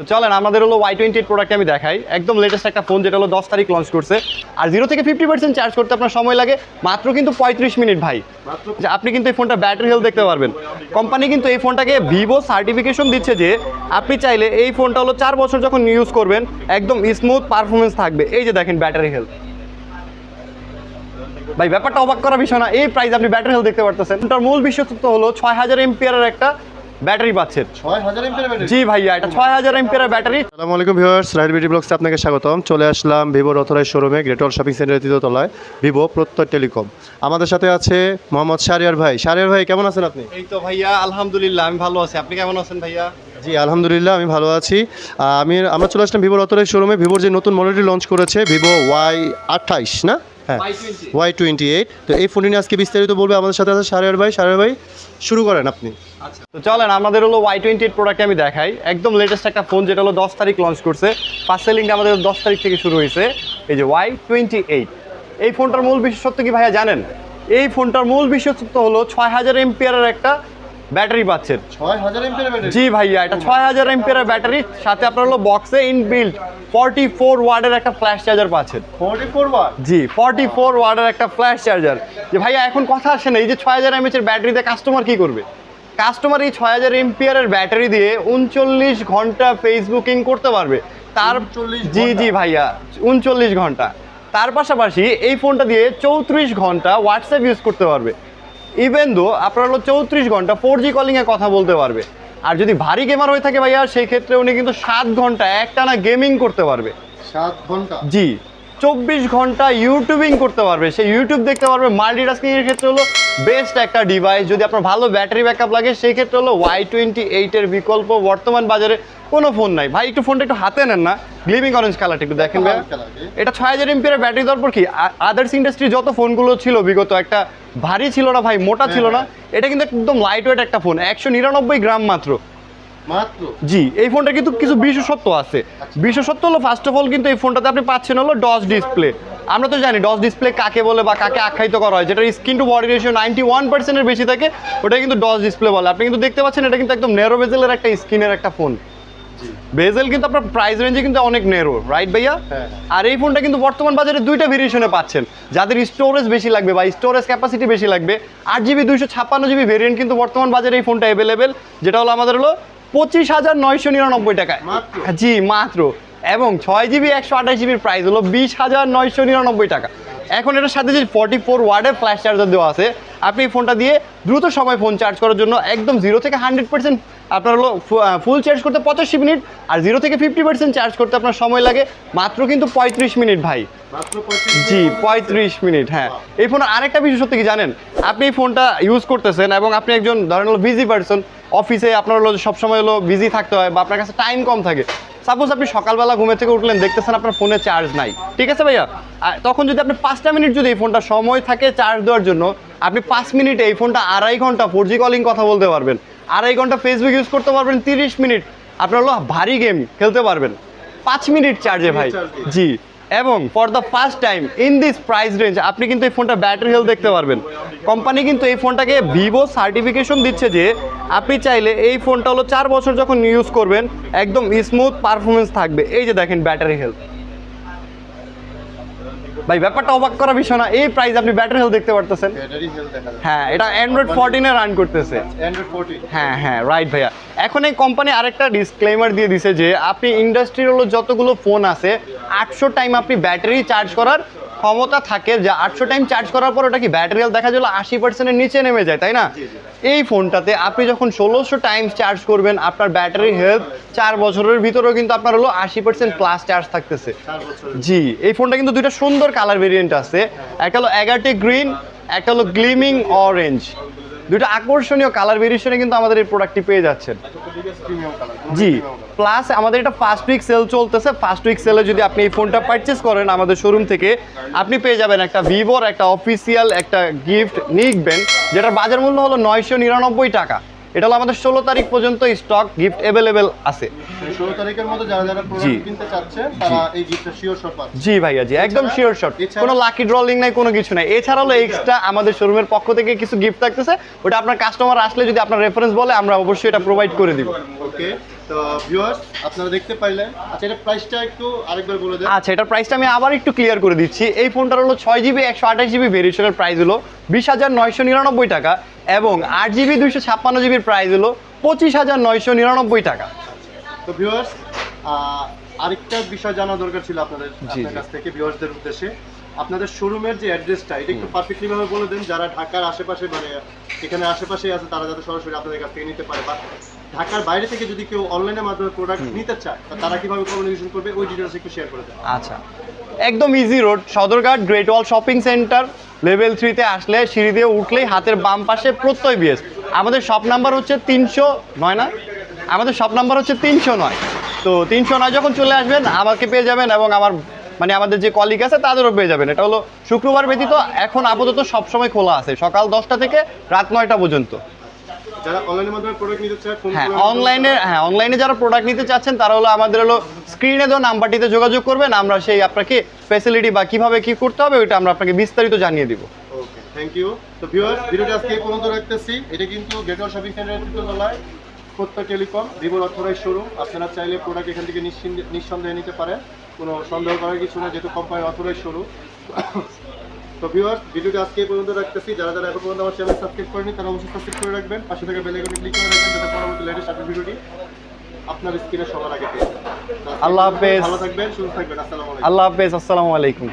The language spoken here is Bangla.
তো চলেন, আমাদের হলো ওয়াই টোয়েন্টি প্রোডাক্ট আমি দেখাই। একদম লেটেস্ট একটা ফোন যেটা হলো দশ তারিখ লঞ্চ করছে। আর জিরো থেকে ফিফটি পার্সেন্ট চার্জ করতে আপনার সময় লাগে। মাত্র কিন্তু পঁয়ত্রিশ মিনিট ভাই। যে আপনি কিন্তু এই ফোনটা ব্যাটারি হেলথ দেখতে পারবেন। কোম্পানি কিন্তু এই ফোনটাকে ভিভো সার্টিফিকেশন দিচ্ছে যে, আপনি চাইলে এই ফোনটা হলো চার বছর যখন ইউজ করবেন, একদম স্মুথ পারফরমেন্স থাকবে। এই যে দেখেন ব্যাটারি হেলথ ভাই, ব্যাপারটা অবাক করার বিষয় না, এই প্রাইস আপনি ব্যাটারি হেলথ দেখতে পারতেছেন। এটার মূল বিশেষত্ব হলো ছয় হাজার এমপিয়ারের একটা ব্যাটারি পাচ্ছেন। ছয় হাজার জি ভাইয়া এটা ছয় হাজার এমপিয়ারের ব্যাটারি। আসসালামু আলাইকুম ভিউয়ার্স রাইড বিডি ব্লগসে আপনাকে স্বাগতম। চলে আসলাম ভিভোর অথরাইজ শোরুমে গ্রেট অল শপিং সেন্টারের তৃতীয় তলায় ভিভো প্রত্যয় টেলিকম। আমাদের সাথে আছে মোহাম্মদ শারিয়ার ভাই। শারিয়ার ভাই কেমন আছেন আপনি? এই তো ভাইয়া আলহামদুলিল্লাহ আমি ভালো আছি। আপনি কেমন আছেন ভাইয়া? জি আলহামদুলিল্লাহ আমি ভালো আছি। আমি আমরা চলে আসলাম ভিভোর অথরাইজ শোরুমে। ভিভোর যে নতুন মডেলটি লঞ্চ করেছে ভিভো ওয়াই আঠাইশ না? হ্যাঁ ওয়াই টোয়েন্টি এইট। তো এই ফোনটি নিয়ে আজকে বিস্তারিত বলবে আমাদের সাথে আছে শারিয়ার ভাই। শারিয়ার ভাই শুরু করেন আপনি। তো চলেন আমাদের হলো ওয়াই টোয়েন্টি এইট প্রোডাক্ট আমি দেখাই। একদম লেটেস্ট একটা ফোন যেটা হলো দশ তারিখ লঞ্চ করছে। ফার্স্ট সেলিংটা আমাদের দশ তারিখ থেকে শুরু হয়েছে। এই যে ওয়াই টোয়েন্টি এইট এই ফোনটার মূল বিশেষত্ব কি ভাইয়া জানেন? এই ফোনটার মূল বিশেষত্ব হলো ছয় হাজার এমপিয়ারের একটা ব্যাটারি পাচ্ছেন। জি ভাইয়া এটা ছয় হাজার এমপিয়ারের ব্যাটারি সাথে আপনার হলো বক্সে ইনবিল্ট ফর্টি ফোর ওয়ার্ডের একটা ফ্ল্যাশ চার্জার পাচ্ছেন। জি ফর্টি ফোর ওয়ার্ডের একটা ফ্ল্যাশ চার্জার যে ভাইয়া এখন কথা আসে না এই যে ছয় হাজার এমএচের ব্যাটারি দিয়ে কাস্টমার কি করবে? কাস্টমার এই ছয় হাজার এমপিয়ারের ব্যাটারি দিয়ে উনচল্লিশ ঘণ্টা ফেসবুকিং করতে পারবে। তার 39 জি জি ভাইয়া উনচল্লিশ ঘণ্টা। তার পাশাপাশি এই ফোনটা দিয়ে চৌত্রিশ ঘণ্টা হোয়াটসঅ্যাপ ইউজ করতে পারবে। ইভেন দো আপনার হলো চৌত্রিশ ঘণ্টা ফোর জি কলিংয়ে কথা বলতে পারবে। আর যদি ভারী গেমার হয়ে থাকে ভাইয়া সেই ক্ষেত্রে উনি কিন্তু সাত ঘণ্টা একটানা গেমিং করতে পারবে। সাত ঘণ্টা? জি। চব্বিশ ঘণ্টা ইউটিউবিং করতে পারবে। সে ইউটিউব দেখতে পারবে মাল্টিটাস্কিং এর ক্ষেত্রে হলো বেস্ট একটা ডিভাইস যদি আপনার ভালো ব্যাটারি ব্যাকআপ লাগে সেই ক্ষেত্রে হলো ওয়াই টোয়েন্টি এইটের বিকল্প। বর্তমান বাজারে কোনো ফোন নাই। ভাই একটু ফোনটা একটু হাতে নেন না। গ্লিমিং অরেঞ্জ কালারটা একটু দেখেন ভাই। এটা ছয় হাজার এমপিয়ার ব্যাটারি দেওয়ার পর কি? আদার্স ইন্ডাস্ট্রি যত ফোনগুলো ছিল বিগত একটা ভারী ছিল না ভাই মোটা ছিল না। এটা কিন্তু একদম লাইট ওয়েট একটা ফোন একশো নিরানব্বই গ্রাম মাত্র। জি এই ফোনটা কিন্তু কিছু বিশেষত্ব আছে। বিশেষত্ব হলো ফার্স্ট অফ অল কিন্তু এই ফোনটাতে আপনি পাচ্ছেন হলো ডস ডিসপ্লে আমরা তো জানি ডস ডিসপ্লে কাকে বলে বা কাকে আখ্যায়িত করা হয়। যেটা screen to body ratio ninety one পার্সেন্টের বেশি থাকে ওটা কিন্তু ডস ডিসপ্লে বলে। আপনি কিন্তু দেখতে পাচ্ছেন এটা কিন্তু একদম নেরো বেজেলের একটা স্ক্রিনের একটা ফোন বেজেল কিন্তু আপনার প্রাইস রেঞ্জে কিন্তু অনেক নেরো রাইট ভাইয়া? হ্যাঁ। আর এই ফোনটা কিন্তু বর্তমান বাজারে দুইটা ভেরিয়েশনে পাচ্ছেন। যাদের স্টোরেজ বেশি লাগবে বা স্টোরেজ ক্যাপাসিটি বেশি লাগবে আট জিবি দুইশো ছাপ্পান্ন জিবি ভেরিয়েন্ট কিন্তু বর্তমান বাজারে এই ফোনটা অ্যাভেলেবেল যেটা হলো আমাদের হলো পঁচিশ হাজার নয়শো নিরানব্বই টাকায়। জি মাত্র। এবং ছয় জিবি একশো আঠাশ জিবির প্রাইস হলো বিশ হাজার নয়শো নিরানব্বই টাকা। এখন এটার সাথে যে ফর্টি ফোর ওয়ার্ডের ফ্ল্যাশ চার্জার দেওয়া আছে আপনি এই ফোনটা দিয়ে দ্রুত সময় ফোন চার্জ করার জন্য একদম জিরো থেকে হান্ড্রেড পার্সেন্ট আপনার হলো ফুল চার্জ করতে পঁচাশি মিনিট আর জিরো থেকে ফিফটি পার্সেন্ট চার্জ করতে আপনার সময় লাগে মাত্র কিন্তু পঁয়ত্রিশ মিনিট ভাই। জি পঁয়ত্রিশ মিনিট হ্যাঁ। এই ফোনের আরেকটা বিশেষত্ব কি জানেন? আপনি এই ফোনটা ইউজ করতেছেন এবং আপনি একজন ধরেন হলো বিজি পারসন অফিসে আপনার হলো সবসময় হলো বিজি থাকতে হয় বা আপনার কাছে টাইম কম থাকে। সাপোজ আপনি সকালবেলা ঘুমে থেকে উঠলেন দেখতেছেন আপনার ফোনে চার্জ নাই। ঠিক আছে ভাইয়া? তখন যদি আপনি পাঁচটা মিনিট যদি এই ফোনটা সময় থাকে চার্জ দেওয়ার জন্য আপনি পাঁচ মিনিটে এই ফোনটা আড়াই ঘণ্টা ফোর জি কলিং কথা বলতে পারবেন। আড়াই ঘণ্টা ফেসবুক ইউজ করতে পারবেন তিরিশ মিনিট আপনার হলো ভারী গেম খেলতে পারবেন। পাঁচ মিনিট চার্জে ভাই। জি। এবং for the first time in this price range আপনি কিন্তু এই ফোনটা ব্যাটারি হেলথ দেখতে পারবেন। কোম্পানি কিন্তু এই ফোনটাকে ভিভো সার্টিফিকেশন দিচ্ছে যে আপনি চাইলে এই ফোনটা হলো চার বছর যখন ইউজ করবেন একদম স্মুথ পারফরমেন্স থাকবে। এই যে দেখেন ব্যাটারি হেলথ ভাই ব্যাপারটা অবাক করা বিষয় না এই প্রাইস আপনি ব্যাটারি হেলথ দেখতে পারতেছেন? ব্যাটারি হেলথ দেখা হ্যাঁ এটা অ্যান্ড্রয়েড ফোরটিনে রান করতেছে। হ্যাঁ হ্যাঁ রাইট ভাইয়া। এখন এই কোম্পানি আরেকটা ডিসক্লেমার দিয়ে দিছে যে আপনি ইন্ডাস্ট্রির হলো যতগুলো ফোন আছে আটশো টাইম আপনি ব্যাটারি চার্জ করার ক্ষমতা থাকে যে আটশো টাইম চার্জ করার পর ওটা কি ব্যাটারি দেখা গেলো আশি পার্সেন্টের নিচে নেমে যায় তাই না? এই ফোনটাতে আপনি যখন ষোলোশো টাইম চার্জ করবেন আপনার ব্যাটারি হেলথ চার বছরের ভিতরেও কিন্তু আপনার হলো আশি পার্সেন্ট প্লাস চার্জ থাকতেছে। জি এই ফোনটা কিন্তু দুইটা সুন্দর কালার ভেরিয়েন্ট আছে। একটা হলো এগারটে গ্রিন একটা হলো গ্লিমিং অরেঞ্জ দুইটা আকর্ষণীয় কালার ভেরিয়েশনে কিন্তু আমাদের এই প্রোডাক্টটি পেয়ে যাচ্ছেন। জি প্লাস আমাদের এটা ফার্স্ট উইক সেল চলতেছে। ফার্স্ট উইক সেলে যদি আপনি এই ফোনটা পারচেস করেন আমাদের শোরুম থেকে, আপনি পেয়ে যাবেন একটা ভিভোর একটা অফিসিয়াল একটা গিফট নিকবেন, যেটার বাজার মূল্য হলো নয়শো নিরানব্বই টাকা। এটা হলো আমাদের ষোলো তারিখ পর্যন্ত স্টক গিফট অ্যাভেলেবেল আছে। ষোলো তারিখের মধ্যে যারা যারা জি। কিনতে চাচ্ছে তারা এই গিফটটা শিওর শট পাচ্ছে। জি ভাইয়া জি একদম শিওর শট কোনো লাকি ড্রলিং নাই কোনো কিছু নাই। এছাড়া হলো এক্সট্রা আমাদের শোরুমের পক্ষ থেকে কিছু গিফট থাকতেছে ওটা আপনার কাস্টমার আসলে যদি আপনার রেফারেন্স বলে আমরা অবশ্যই এটা প্রোভাইড করে দিব। ওকে তো ভিউয়ার্স আপনারা দেখতে পাইলেন। আচ্ছা এটা প্রাইসটা একটু আরেকবার বলে দেন। আচ্ছা প্রাইসটা আমি আবার একটু ক্লিয়ার করে দিচ্ছি। এই ফোনটার হলো ছয় জিবি একশো আঠাশ জিবি ভেরিয়েশনের প্রাইস হলো। বিশ হাজার নয়শো নিরানব্বই টাকা এবং আট জিবি দুইশো ছাপ্পান্ন জিবির প্রাইস হলো পঁচিশ হাজার নয়শো নিরানব্বই টাকা। তো ভিউয়ার্স আরেকটা বিষয় জানা দরকার ছিল আপনাদের আপনার কাছ থেকে ভিউয়ার্সদের উদ্দেশ্যে। আপনাদের শোরুমের যে অ্যাড্রেসটা এটা একটু পারফেক্টলি ভাবে বলে দেন। যারা ঢাকার আশেপাশে মানে এখানে আশেপাশে আছে তারা যাতে সরাসরি আপনাদের কাছ থেকে নিতে পারে। বা ঢাকার বাইরে থেকে যদি কেউ অনলাইনের মাধ্যমে প্রোডাক্ট নিতে চায় তা তারা কীভাবে কমিউনিকেশন করবে? ওই ডিটেলস একটু শেয়ার করে দেন। আচ্ছা। একদম easy road Sadarghat Great Wall shopping centre level থ্রিতে আসলে সিঁড়ি দিয়ে উঠলেই হাতের বাম পাশে প্রত্যয় বিএস আমাদের শপ নাম্বার হচ্ছে তিনশো নয় না? আমাদের শপ নাম্বার হচ্ছে তিনশো নয়। তো তিনশো নয় যখন চলে আসবেন আমাকে পেয়ে যাবেন এবং আমার মানে আমাদের যে কলিগ আছে তাদেরও পেয়ে যাবেন। এটা হলো শুক্রবার ব্যতীত এখন আপাতত সবসময় খোলা আছে। সকাল দশটা থেকে রাত নয়টা পর্যন্ত। যারা অনলাইনের মাধ্যমে প্রোডাক্ট নিতে চায় হ্যাঁ অনলাইনে হ্যাঁ অনলাইনে যারা প্রোডাক্ট নিতে চাচ্ছেন তারা হলো আমাদের হলো স্ক্রিনে দেওয়া নাম্বারটিতে যোগাযোগ করবেন আমরা সেই আপনাকে ফ্যাসিলিটি বা কীভাবে কি করতে হবে ওইটা আমরা আপনাকে বিস্তারিত জানিয়ে দিব। ওকে থ্যাংক ইউ তো ভিউয়ার্স ভিডিওটা আজকে এই পর্যন্ত রাখতেছি। এটা কিন্তু শপিং সেন্টারের তৃতীয়তলায় প্রত্যেক টেলিকম ভিভোর অথরাইজ শোরুম আপনারা চাইলে প্রোডাক্ট এখান থেকে নিশ্চিন্তে নিঃসন্দেহে নিতে পারেন। কোনো সন্দেহ করার কিছু না যেহেতু কোম্পানির অথরাইজ শোরুম তো ভিউয়ার্স ভিডিওটি আজকে এই পর্যন্ত রাখতেছি। যারা যারা এখন পর্যন্ত আমার চ্যানেল সাবস্ক্রাইব করেনি তারা অবশ্যই সাবস্ক্রাইব করে রাখবেন। পাশে থেকে বেল আইকনে ক্লিক করে রাখবেন যাতে পরবর্তী লেটেস্ট আপডেট ভিডিওটি আপনার স্ক্রিনে সবার আগে পেয়ে। আল্লাহ হাফেজ। ভালো থাকবেন সুস্থ থাকবেন। আসসালামু আলাইকুম। আল্লাহ হাফেজ। আসসালামু আলাইকুম।